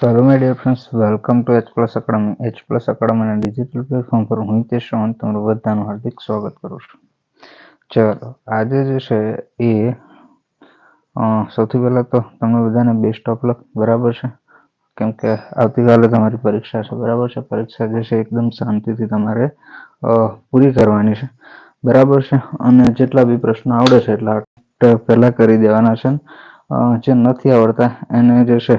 So hello my dear friends welcome to H plus academy H plus અકાડમીના digital platform પર હું તે શ્રવણ તમારું બધાનું હાર્દિક સ્વાગત કરું છું. ચાલો, આજે જે છે એ સૌથી પહેલાં તો તમને બધાને બેસ્ટ ઓફ લક બરાબર છે? કેમ કે આવતીકાલે તમારી પરીક્ષા છે, બરાબર છે? પરીક્ષા જે છે એકદમ શાંતિથી તમારે પૂરી કરવાની છે. બરાબર છે? અને જેટલા બી પ્રશ્નો આવડે છે, એટલા પહેલાં કરી દેવાના છે. જે નથી આવડતા, એને જે છે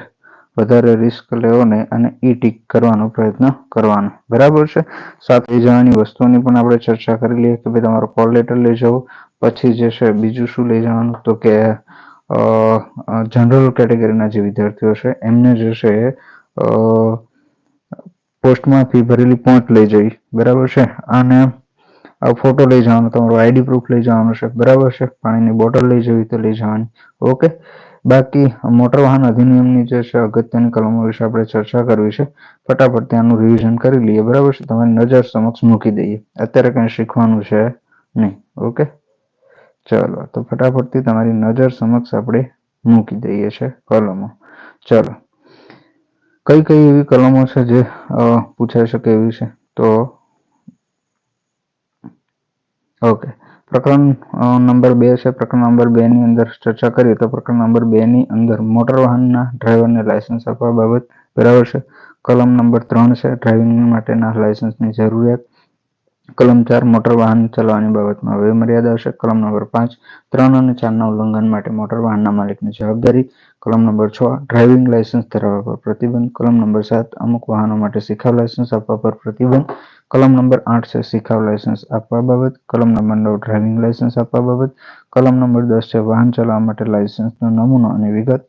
વધારે રિસ્ક લેવો નહીં અને ઈ ટીક કરવાનો પ્રયત્ન કરવાનો. બરાબર છે? સાથે જવાની વસ્તુઓની પણ આપણે ચર્ચા કરી લઈએ કે ભાઈ તમારો કોલ લેટર લઈ જવો, પછી જે છે બીજું શું લઈ જવાનું? તો કે જનરલ કેટેગરીના જે વિદ્યાર્થીઓ છે, એમને જે છે પોસ્ટમાં ફી ભરેલી પોઈન્ટ લઈ જવી. બરાબર છે? અને ફોટો લઈ જવાનો, તમારો આઈડી પ્રૂફ લઈ જવાનું છે. બરાબર છે? પાણીની બોટલ લઈ જવી તો લઈ જવાની. ઓકે બાકી મોટર વાહન અધિનિયમની જે છે, અગત્યની કલમો વિશે આપણે ચર્ચા કરવી છે. ફટાફટ ત્યાંનું રિવિઝન કરી લઈએ. બરાબર છે? તમારી નજર સમક્ષ મૂકી દઈએ. અત્યારે કંઈ શીખવાનું છે નહીં. ઓકે ચલો, તો ફટાફટથી તમારી નજર સમક્ષ આપણે મૂકી દઈએ છે કલમો. ચલો. કઈ કઈ એવી કલમો છે જે પૂછાઈ શકે એવી છે? તો ઓકે. પ્રકરણ નંબર બે છે. પ્રકરણ નંબર બે ની અંદર ચર્ચા કરીએ તો પ્રકરણ નંબર બે ની અંદર મોટર વાહનના ડ્રાઈવરને લાયસન્સ આપવા બાબત બરાબર છે. કલમ નંબર ત્રણ છે. ડ્રાઇવિંગ માટેના લાયસન્સની જરૂરિયાત. કલમ ચાર, મોટર વાહન ચલાવવાની બાબતમાં વય મર્યાદા છે. કલમ નંબર પાંચ, ત્રણ અને ચારના ઉલ્લંઘન માટે મોટર વાહનના માલિકની જવાબદારી. કલમ નંબર છ ડ્રાઇવિંગ લાયસન્સ ધરાવવા પર પ્રતિબંધ. કલમ નંબર સાત, અમુક વાહનો માટે શિખાઉ લાયસન્સ આપવા પર પ્રતિબંધ. કલમ નંબર આઠ છે, શિખાઉ લાયસન્સ આપવા બાબત. કલમ નંબર નવ ડ્રાઇવિંગ લાયસન્સ આપવા બાબત. કલમ નંબર દસ છે, વાહન ચલાવવા માટે લાયસન્સનો નમૂનો અને વિગત.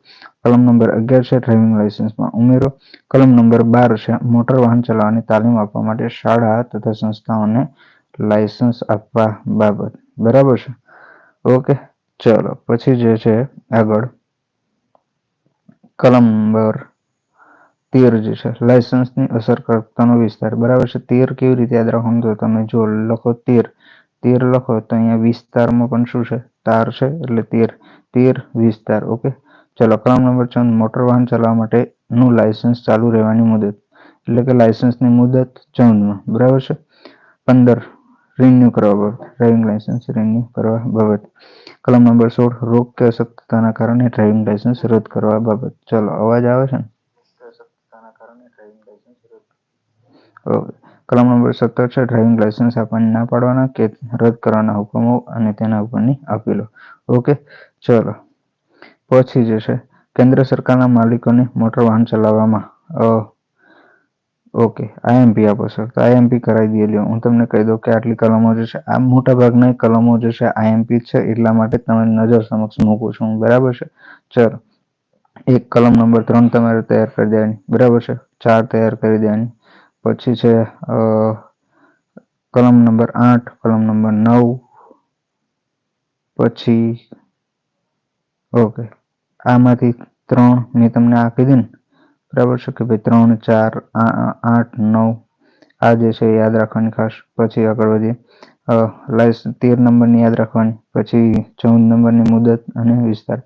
કલમ નંબર અગિયાર છે ડ્રાઇવિંગ લાયસન્સમાં ઉમેરો. કલમ નંબર બાર છે, મોટર વાહન ચલાવવાની તાલીમ આપવા માટે શાળા તથા સંસ્થાઓને લાયસન્સ આપવા બાબત. બરાબર છે? ઓકે, ચલો. પછી જે છે, આગળ. કલમ નંબર તેર જે છે, લાયસન્સની અસરકારકતાનો વિસ્તાર. બરાબર છે? તેર કેવી રીતે યાદ રાખવાનું? તો તમે જો લખો તેર. તેર લખો તો અહીંયા વિસ્તારમાં પણ શું છે? તાર છે, એટલે તેર. તેર, વિસ્તાર. ઓકે? ચલો, કલમ નંબર ચૌદ મોટર વાહન ચલાવવા માટેનું લાયસન્સ ચાલુ રહેવાની મુદત. એટલે કે લાયસન્સની મુદત ચૌદમાં. બરાબર છે? પંદર રિન્યુ કરવા બાબત. ડ્રાઇવિંગ લાયસન્સ રિન્યુ કરવા બાબત. કલમ નંબર સોળ, રોગ કે અશક્તતાના કારણે ડ્રાઇવિંગ લાયસન્સ રદ કરવા બાબત. ચલો, અવાજ આવે છે ને ઓકે કલમ નંબર સત્તર છે ડ્રાઇવિંગ લાયસન્સ આપણને ના પાડવાના કે રદ કરવાના હુકમો અને તેના ઉપરની અપીલો. ઓકે ચલો. પછી જે છે, કેન્દ્ર સરકારના માલિકોને મોટર વાહન ચલાવવામાં ઓકે આઈએમપી આપો સર તો આઈએમપી કરાવી દઈએ હું તમને કહી દઉં કે આટલી કલમો જે છે, આ મોટા ભાગના કલમો જે છે આઈએમપી છે, એટલા માટે તમે નજર સમક્ષ મૂકું છું. બરાબર છે? ચલો. એક કલમ નંબર ત્રણ તમારે તૈયાર કરી દેવાની. બરાબર છે? ચાર તૈયાર કરી દેવાની. પછી છે કલમ નંબર આઠ, કલમ નંબર નવ, પછી, ઓકે, આમાંથી ત્રણ મેં તમને આ કીધી ને, બરાબર છે કે ભાઈ ત્રણ, ચાર આઠ, નવ, આ જે છે યાદ રાખવાની ખાસ, પછી આગળ વધીએ. લાઈસ તેર નંબરની યાદ રાખવાની, પછી ચૌદ નંબરની મુદત અને વિસ્તાર.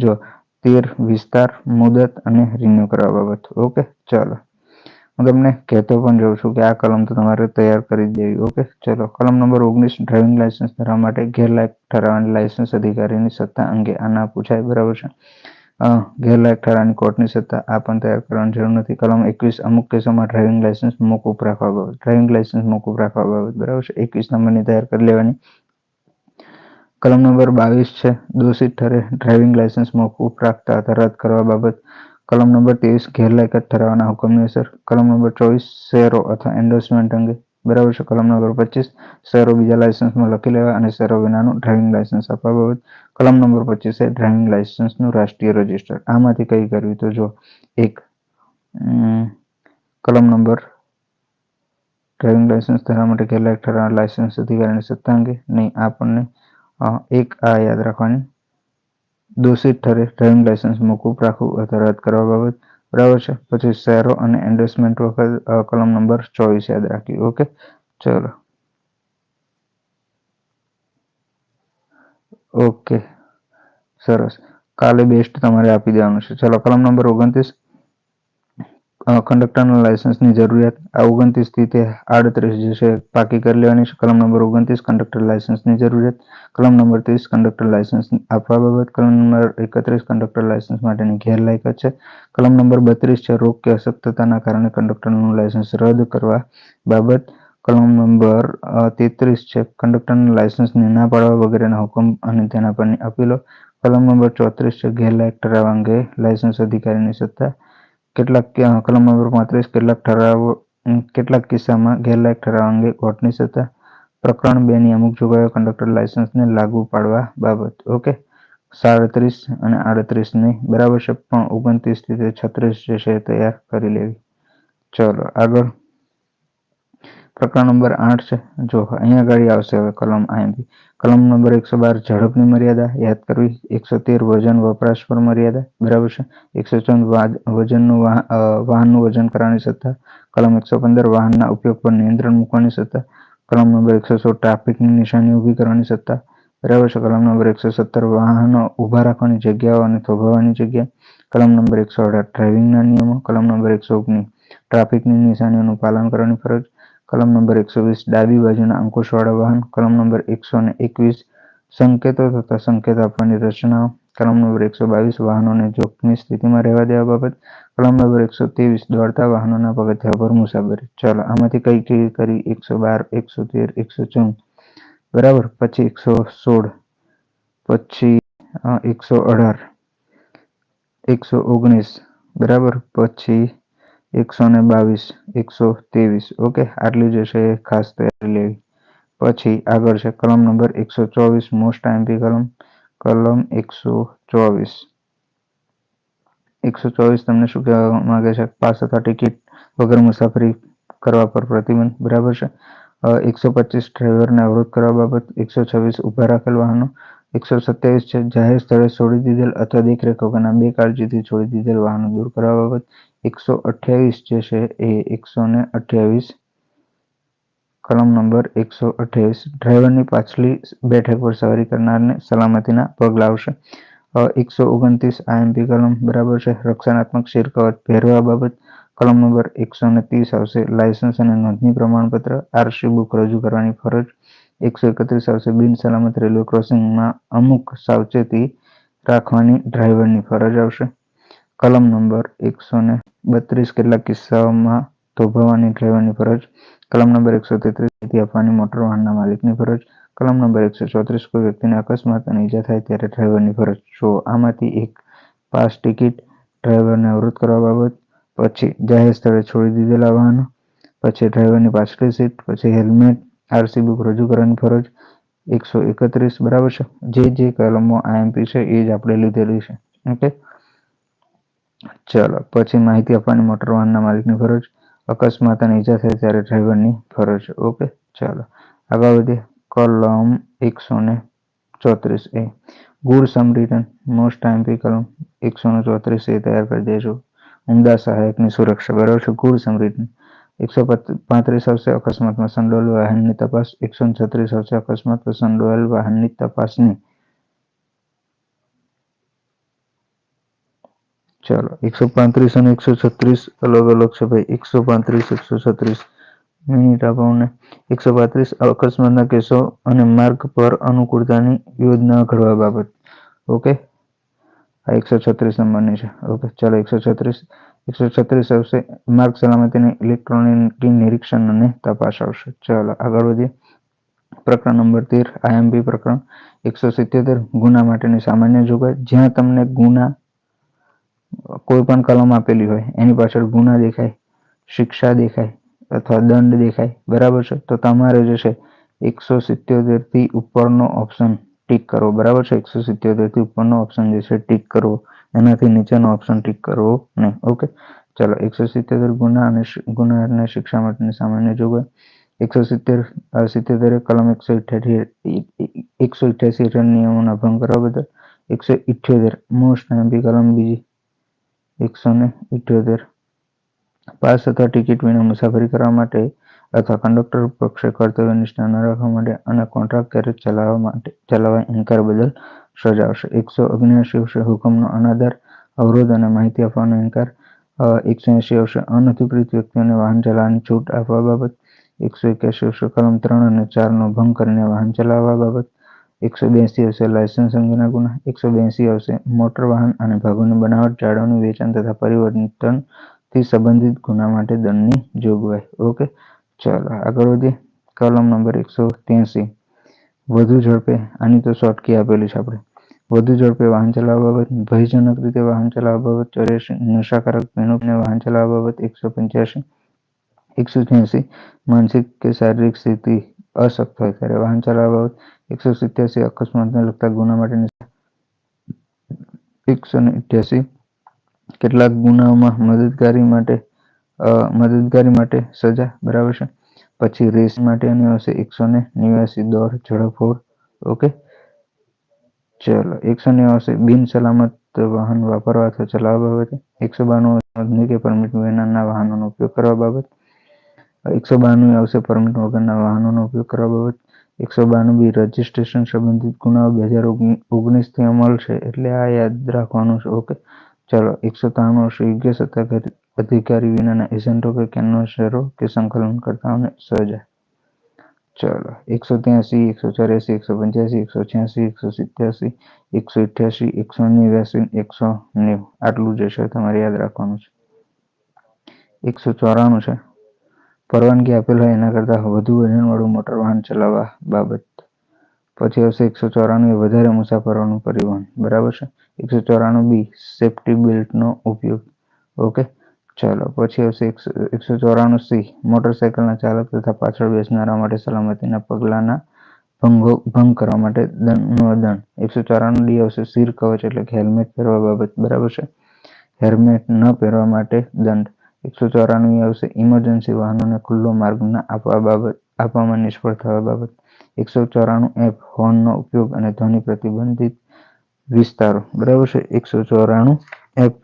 જો, તેર વિસ્તાર, મુદત અને રિન્યુ કરવા બાબત. ઓકે, ચાલો. હું તમને કહેતો પણ જાઉં છું કે આ કલમ તો તમારે તૈયાર કરી દેવી, ઓકે? ચલો, કલમ નંબર ઓગણીસ ડ્રાઇવિંગ લાયસન્સ ધરાવવા માટે ગેરલાયક ઠરાવવાની લાયસન્સ અધિકારીની સત્તા અંગે આના પૂછાય, બરાબર છે? ગેરલાયક ઠરાવવાની કોર્ટની સત્તા આ પણ તૈયાર કરવાની જરૂર નથી. કલમ એકવીસ, અમુક કેસોમાં ડ્રાઇવિંગ લાયસન્સ મોકૂફ રાખવા બાબત ડ્રાઇવિંગ લાયસન્સ મોકૂફ રાખવા બાબત, બરાબર છે? એકવીસ નંબરની તૈયાર કરી લેવાની. કલમ નંબર બાવીસ છે, દોષિત ઠરે ડ્રાઇવિંગ લાયસન્સ મોકૂફ રાખતા રદ કરવા બાબત કલમ નંબર ત્રેવીસ, ગેરલાયકાત ઠરાવવાના હુકમની અસર કલમ નંબર ચોવીસ, શેરો અથવા એન્ડોર્સમેન્ટ અંગે. બરાબર છે, કલમ નંબર પચીસ, શેરો બીજા લાયસન્સમાં લખી લેવા અને શેરો વિનાનું ડ્રાઇવિંગ લાયસન્સ આપવા બાબત. કલમ નંબર પચીસ એ ડ્રાઇવિંગ લાયસન્સનું રાષ્ટ્રીય રજિસ્ટર આમાંથી કઈ કરવી તો જો એક કલમ નંબર ડ્રાઇવિંગ લાયસન્સ ધરાવવા માટે ગેરલાયક ઠરાવવાના લાયસન્સ અધિકારીની સત્તા અંગે. નહીં, આપણને એક આ યાદ રાખવાની. દોષિત ઠરે ડ્રાઇવિંગ લાયસન્સ મોકૂફ રાખવું અથવા રદ કરવા બાબત. બરાબર છે. પછી શેરો અને એન્ડોર્સમેન્ટ વખત કલમ નંબર ચોવીસ યાદ રાખી ઓકે? ચલો. ઓકે. સરસ. કાલે બેસ્ટ તમારે આપી દેવાનું છે. ચલો, કલમ નંબર ઓગણત્રીસ. કંડક્ટરના લાયસન્સની જરૂરિયાત આ ઓગણત્રીસથી તે આડત્રીસ જે છે પાકી કરી લેવાની છે. કલમ નંબર ઓગણત્રીસ કંડક્ટર લાયસન્સની જરૂરિયાત. કલમ નંબર ત્રીસ કંડક્ટર લાયસન્સ આપવા બાબત. કલમ નંબર એકત્રીસ કંડક્ટર લાયસન્સ માટેની ગેરલાયકાત છે. કલમ નંબર બત્રીસ છે, રોગ કે અશક્તતાના કારણે કંડક્ટરનું લાયસન્સ રદ કરવા બાબત. કલમ નંબર તેત્રીસ છે કંડક્ટરના લાયસન્સને ના પાડવા વગેરેના હુકમ અને તેના પરની અપીલો કલમ નંબર ચોત્રીસ છે, ગેરલાયક ઠરાવ અંગે લાયસન્સ અધિકારીની સત્તા કેટલાક કલમ નંબર પાંત્રીસ કેટલાક ઠરાવો કેટલાક કિસ્સામાં ગેરલાયક ઠરાવ અંગે કોર્ટની સત્તા પ્રકરણ બે ની અમુક જોગવાઈઓ કંડક્ટર લાયસન્સને લાગુ પાડવા બાબત. ઓકે? સાડત્રીસ અને આડત્રીસની બરાબર છે, પણ ઓગણત્રીસથી છત્રીસ જે છે તૈયાર કરી લેવી. ચલો આગળ. પ્રકરણ નંબર આઠ છે. જો અહીંયા આગળ આવશે હવે કલમ આઈએમપી કલમ નંબર એકસો બાર, ઝડપની મર્યાદા. યાદ કરવી, એકસો તેર, વજન, વપરાશ પર મર્યાદા. બરાબર છે? એકસો ચૌદ વજનનું વાહનનું વજન કરવાની સત્તા. કલમ એકસો પંદર, વાહનના ઉપયોગ પર નિયંત્રણ મૂકવાની સત્તા. કલમ નંબર એકસો સોળ, ટ્રાફિકની નિશાની ઊભી કરવાની સત્તા. બરાબર છે? કલમ નંબર એકસો સત્તર, વાહનો ઊભા રાખવાની જગ્યાઓ અને થોભાવવાની જગ્યા. કલમ નંબર એકસો અઢાર, ડ્રાઇવિંગના નિયમો. કલમ નંબર એકસો ઓગણીસ, ટ્રાફિકની નિશાનીઓનું પાલન કરવાની ફરજ. કલમ નંબર એકસો વીસ, ડાબી બાજુના અંકુશવાળા વાહન, કલમ નંબર એકસો ને એકવીસ, સંકેતો તથા સંકેત આપવાની રચનાઓ, કલમ નંબર એકસો બાવીસ, વાહનોને જોખમી સ્થિતિમાં રહેવા દેવા બાબત, કલમ નંબર એકસો ત્રેવીસ, દોડતા વાહનોના પગથિયા પર મુસાફરી. ચાલો, આમાંથી કઈ કઈ કરી? એકસો બાર, એકસો તેર, એકસો ચૌદ. બરાબર, પછી એકસો સોળ, પછી એકસો અઢાર, એકસો ઓગણીસ. બરાબર, પછી એકસો ને બાવીસ, એકસો ત્રેવીસ. ઓકે, આટલી જે છે એ ખાસ તૈયારી લેવી. પછી આગળ છે કલમ નંબર એકસો ચોવીસ મોસ્ટ આઈમ્પી કલમ કલમ એકસો ચોવીસ. એકસો ચોવીસ તમને શું કહેવા માંગે છે? પાસ અથવા ટિકિટ વગર મુસાફરી કરવા પર પ્રતિબંધ, બરાબર છે? એકસો પચીસ ડ્રાઈવરને અવરોધ કરવા બાબત, એકસો છવ્વીસ ઊભા રાખેલ વાહનો એકસો સત્યાવીસ છે. જાહેર સ્થળે છોડી દીધેલ અથવા દેખરેખ વગરના બે કાળજીથી છોડી દીધેલ વાહનો દૂર કરવા બાબત એકસો અઠ્યાવીસ જે છે એ એકસો ને અઠ્યાવીસ. કલમ નંબર એકસો અઠ્યાવીસ. ડ્રાઈવરની પાછલી બેઠક પર સવારી કરનારને સલામતીના પગ લાવશે. એકસો ઓગણત્રીસ આઈએમપી કલમ બરાબર છે. રક્ષણાત્મક શિરકવચ પહેરવા બાબત કલમ નંબર એકસો ને ત્રીસ આવશે. લાયસન્સ અને નોંધણી પ્રમાણપત્ર આરસી બુક રજૂ કરવાની ફરજ એકસો એકત્રીસ આવશે. બિન સલામત રેલવે ક્રોસિંગમાં અમુક સાવચેતી રાખવાની ડ્રાઈવરની ફરજ આવશે. કલમ નંબર એકસો ને બત્રીસ કેટલાક કિસ્સાઓમાં થોભાવવાની ડ્રાઈવરની ફરજ. કલમ નંબર એકસો તેત્રીસ આપવાની મોટર વાહનના માલિકની ફરજ. કલમ નંબર એકસો ચોત્રીસ કોઈ વ્યક્તિને અકસ્માત અને ઈજા થાય ત્યારે ડ્રાઈવરની ફરજ. જો આમાંથી એક પાસ ટિકિટ ડ્રાઈવરને અવરોધ કરવા બાબત, પછી જાહેર સ્થળે છોડી દીધેલા વાહનો, પછી ડ્રાઈવરની પાછલી સીટ, પછી હેલ્મેટ આરસી બુક રજૂ કરવાની ફરજ એકસો એકત્રીસ, બરાબર છે? જે જે કલમો આઈએમપી છે, એ જ આપણે લીધેલી છે. ઓકે ચલો, પછી માહિતી આપવાની મોટર વાહનના માલિકની ફરજ. અકસ્માત અને ઈજા થાય ત્યારે ડ્રાઈવરની ફરજ. ઓકે ચાલો, આગળ વધીએ. કલમ એકસો ને ચોત્રીસ એ. ગુડ સમ રિટર્ન મોસ્ટ આઈમ્પી કલમ એકસો ને ચોત્રીસ એ તૈયાર કરી દેજો ઉમદા સહાયકની સુરક્ષા, બરાબર છે? ગુડ સમ રિટર્ન એકસો પાંત્રીસ આવશે, અકસ્માતમાં સંડોલ વાહનની તપાસ, એકસો છત્રીસ આવશે, અકસ્માતમાં સંડોવાયેલ વાહનની તપાસની. ચાલો, એકસો પાંત્રીસ અને એકસો છત્રીસ અલગ અલગ છે ભાઈ. એકસો પાંત્રીસ, એકસો છત્રીસ. મિનિટ આપણને એકસો પાંત્રીસ અકસ્માતના કેસો અને માર્ગ પર અનુકૂળતાની યોજના ઘડવા બાબત. ઓકે? આ એકસો છત્રીસ નંબરની છે. ઓકે, ચાલો, એકસો છત્રીસ. છત્રીસ આવશે. માર્ગ સલામતીની ઇલેક્ટ્રોનિક નિરીક્ષણ અને તપાસ આવશે. ચાલો, આગળ વધીએ. પ્રકરણ નંબર તેર, આઈએમપી પ્રકરણ. એકસો સિત્યોતેર, ગુના માટેની સામાન્ય જોગવાઈ. જ્યાં તમને ગુના કોઈ પણ કલમ આપેલી હોય, એની પાછળ ગુના દેખાય, શિક્ષા દેખાય અથવા દંડ દેખાય, બરાબર છે? તો તમારે જે છે, એકસો સિત્યોતેરથી ઉપરનો ઓપ્શન ટીક કરવો. બરાબર છે? એકસો સિત્યોતેરથી ઉપરનો ઓપ્શન જે છે, ટીક કરવો. એનાથી નીચેનો ઓપ્શન ટીક કરવો નહીં. ઓકે ચાલો, એકસો સિત્તેર ગુના અને ગુના અને શિક્ષા માટેની સામાન્ય જોગવાઈ. એકસો સિત્તેર સિત્યોતેર કલમ એકસો ઇઠ્યાસી એકસો ઇઠ્યાસી હેઠળ નિયમોના ભંગ કરવા બદલ એકસો ઇઠ્યોતેર મોસ્ટ લાંબી કલમ બીજી. એકસો ને ઇઠ્યોતેર પાસ અથવા ટિકિટ વિના મુસાફરી કરવા માટે અથવા કંડક્ટર પક્ષે કર્તવ્ય નિષ્ઠા ન રાખવા માટે અને કોન્ટ્રાક્ટ કેરેજ ચલાવવા માટે ચલાવવા ઇનકાર બદલ સજા આવશે એકસો અગ્નિયાસી હુકમનો અનાદર, અવરોધ અને માહિતી આપવાનો ઇનકાર એકસો એંશી આવશે અનધિકૃત વ્યક્તિઓને વાહન ચલાવવાની છૂટ આપવા બાબત, એકસો એક્યાસી આવશે કલમ ત્રણ અને ચારનો ભંગ કરીને વાહન ચલાવવા બાબત, એકસો બ્યાસી આવશે લાયસન્સ અંગેના ગુના, એકસો બ્યાસી આવશે મોટર વાહન અને ભાગોની બનાવટ, જાળવણી, વેચાણ તથા પરિવર્તનથી સંબંધિત ગુના માટે દંડની જોગવાઈ. ઓકે? ચાલો આગળ વધીએ. કલમ નંબર એકસો ત્યાસી વધુ ઝડપે આની તો શોર્ટકી આપેલી છે આપણે. વધુ ઝડપે વાહન ચલાવવા બાબત, ભયજનક રીતે વાહન ચલાવવા બાબત, ચોર્યાસી, નશાકારક પીણું વાહન ચલાવવા બાબત, એકસો પંચ્યાસી, એકસો છ્યાસી, માનસિક કે શારીરિક સ્થિતિ અશક્ત હોય ત્યારે વાહન ચલાવવા બાબત, એકસો સિત્યાસી, અકસ્માતને લગતા ગુના માટેની એકસો ને અઠ્યાસી, કેટલાક ગુનાઓમાં મદદગારી માટે મદદગારી માટે સજા બરાબર છે. પછી રેસ માટેની હશે એકસો ને નેવ્યાસી દોડ ઝડપોડ ઓકે? ચલો, એકસો નેવાસી બિન સલામત વાહન વાપરવા અથવા ચલાવવા બાબતે. એકસો બાણું કે પરમિટ વિનાના વાહનોનો ઉપયોગ કરવા બાબત. એકસો બાણું આવશે પરમિટ વગરના વાહનોનો ઉપયોગ કરવા બાબત. એકસો બાણું બી રજીસ્ટ્રેશન સંબંધિત ગુનાઓ બે હજાર ઓગણીસથી અમલ છે, એટલે આ યાદ રાખવાનું છે. ઓકે? ચલો, એકસો ત્રાણું હશે યોગ્ય સત્તા અધિકારી વિનાના એજન્ટો કે કેનોસરો કે સંકલનકર્તાઓને સજા. ચલો, એકસો ત્યાસી, એકસો ચોર્યાસી, એકસો પંચ્યાસી, એકસો છ્યાસી, એકસો સિત્યાસી, એકસો અઠ્યાસી, એકસો નેવ્યાસી, એકસો નેવું. આટલું જે છે તમારે યાદ રાખવાનું છે. એકસો ચોરાણું છે. પરવાનગી આપેલ હોય એના કરતાં વધુ વજનવાળું મોટર વાહન ચલાવવા બાબત. પછી આવશે એકસો ચોરાણું વધારે મુસાફરોનું પરિવહન. બરાબર છે? એકસો ચોરાણું બી સેફ્ટી બેલ્ટનો ઉપયોગ. ઓકે? ચાલો, પછી આવશે એકસો ચોરાણું સી. મોટરસાયકલના ચાલક તથા પાછળ બેસનારા માટે સલામતીના પગલાંના ભંગો, ભંગ કરવા માટે દંડનો દંડ એકસો ચોરાણું ડી આવશે શિર કવચ એટલે કે હેલ્મેટ પહેરવા બાબત. બરાબર છે? હેલ્મેટ ન પહેરવા માટે દંડ. એકસો ચોરાણું આવશે ઇમરજન્સી વાહનોને ખુલ્લો માર્ગ ન આપવા બાબત, આપવામાં નિષ્ફળ થવા બાબત. એકસો ચોરાણું એફ, હોર્નનો ઉપયોગ અને ધ્વનિ પ્રતિબંધિત વિસ્તારો. બરાબર છે? એકસો ચોરાણું એફ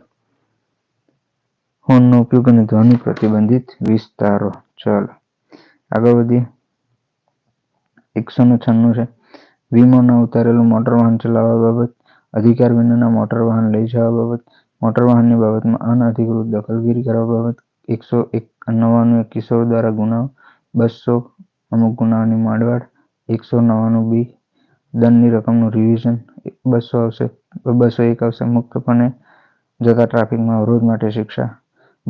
હોર્નનો ઉપયોગ અને ધ્વનિ પ્રતિબંધિત વિસ્તારો. ચાલો, આગળ વધીએ એકસો ને છન્નું છે. વીમો ન ઉતારેલું મોટર વાહન ચલાવવા બાબત, અધિકાર વિનાના મોટર વાહન લઈ જવા બાબત, મોટર વાહનની બાબતમાં અનઅધિકૃત દખલગીરી કરવા બાબત, એકસો એક નવ્વાણું કિશોર દ્વારા ગુનાઓ, બસો અમુક ગુનાઓની માંડવાડ એકસો નવ્વાણું બી, દંડની રકમનું રિવિઝન બસો આવશે, બસો એક આવશે. મુક્તપણે જતા ટ્રાફિકમાં અવરોધ માટે શિક્ષા.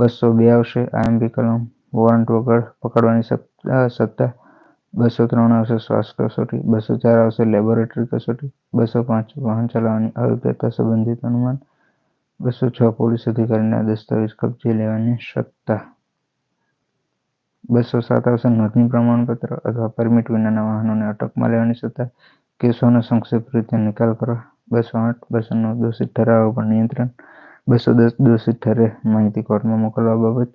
બસો બે આવશે. આઈએમપી કલમ વોરંટ વગર પકડવાની સત્તા. બસો ત્રણ આવશે સ્વાસ્થ્ય કસોટી. બસો ચાર આવશે લેબોરેટરી કસોટી. બસો પાંચ વાહન ચલાવવાની અયોગ્યતા સંબંધિત અનુમાન. બસો છ પોલીસ અધિકારીના દસ્તાવેજ કબજે લેવાની સત્તા. બસો સાત આવશે નોંધણી પ્રમાણપત્ર અથવા પરમિટ વિનાના વાહનોને અટકમાં લેવાની સત્તા. કેસોનો સંક્ષિપ્ત રીતે નિકાલ કરવા બસો આઠ, બસો નવ દોષિત ઠરાવો પર નિયંત્રણ. બસો દસ દોષિત ઠરે માહિતી કોર્ટમાં મોકલવા બાબત.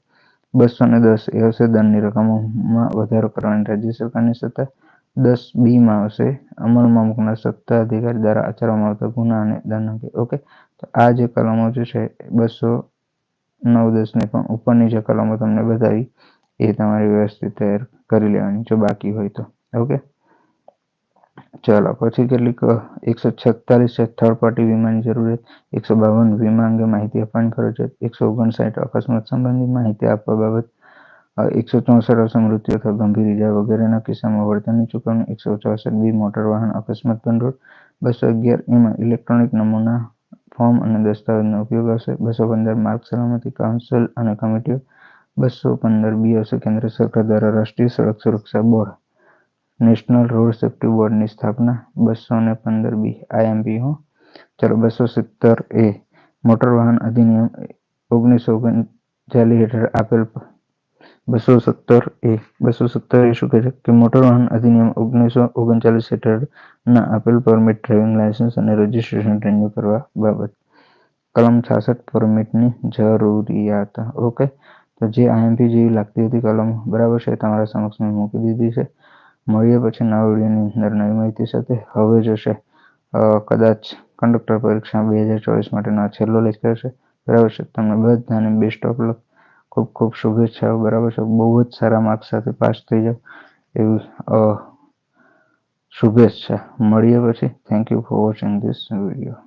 બસો ને દસ એ આવશે દંડની રકમોમાં વધારો કરવાની રાજ્ય સરકારની સત્તા. દસ બીમાં આવશે અમલમાં મૂકનાર સત્તા અધિકારી દ્વારા આચરવામાં આવતા ગુના અને દંડ અંગે. ઓકે તો આ જે કલમો જે છે, બસો નવ દસની પણ ઉપરની જે કલમો તમને બતાવી, એ તમારે વ્યવસ્થિત તૈયાર કરી લેવાની જો બાકી હોય તો. ઓકે ચાલો, પછી કેટલીક એકસો છેતાલીસ છે. થર્ડ પાર્ટી વીમાની જરૂરિયાત, એકસો બાવન વીમા અંગે માહિતી આપવાની ફરજિયાત એકસો ઓગણસાઠ અકસ્માત સંબંધિત માહિતી આપવા બાબત એકસો ચોસઠ મૃત્યુ અથવા ગંભીર ઇજા વગેરેના કિસ્સામાં વળતરની ચૂકવણી, એકસો ચોસઠ બી મોટર વાહન અકસ્માત ભંડોળ બસો અગિયાર એમાં ઇલેક્ટ્રોનિક નમૂના, ફોર્મ અને દસ્તાવેજનો ઉપયોગ હશે બસો પંદર માર્ગ સલામતી કાઉન્સિલ અને કમિટીઓ, બસો પંદર બી હશે કેન્દ્ર સરકાર દ્વારા રાષ્ટ્રીય સડક સુરક્ષા બોર્ડ. નેશનલ રોડ સેફ્ટી બોર્ડની સ્થાપના બસો ને પંદર બી આઈએમપી, હો. ચલો, બસો સિત્તેર એ મોટર વાહન અધિનિયમ ઓગણીસો ઓગણચાલીસ હેઠળ આપેલ બસો સત્તર એ બસો સત્તર એ શું કહે છે કે મોટર વાહન અધિનિયમ ઓગણીસો ઓગણચાલીસ હેઠળ ના આપેલ પરમિટ ડ્રાઇવિંગ લાયસન્સ અને રજીસ્ટ્રેશન રિન્યુ કરવા બાબત. કલમ છાસઠ પરમિટની જરૂરિયાત, ઓકે? તો જે આઈએમપી જેવી લાગતી હતી કલમ, બરાબર છે? તમારા સમક્ષ મેં મૂકી દીધી છે. મળીએ પછી વિડીયોની અંદર નવી માહિતી સાથે. હવે જશે કદાચ કંડક્ટર પરીક્ષા બે હજાર ચોવીસ માટેનો છેલ્લો લેક્ચર છે. બરાબર છે? તમને બધાને બેસ્ટ ઓફ લક ખૂબ ખૂબ શુભેચ્છાઓ. બરાબર છે? બહુ જ સારા માર્ક્સ સાથે પાસ થઈ જાઓ. એવી શુભેચ્છા. મળીએ પછી. Thank you for watching this video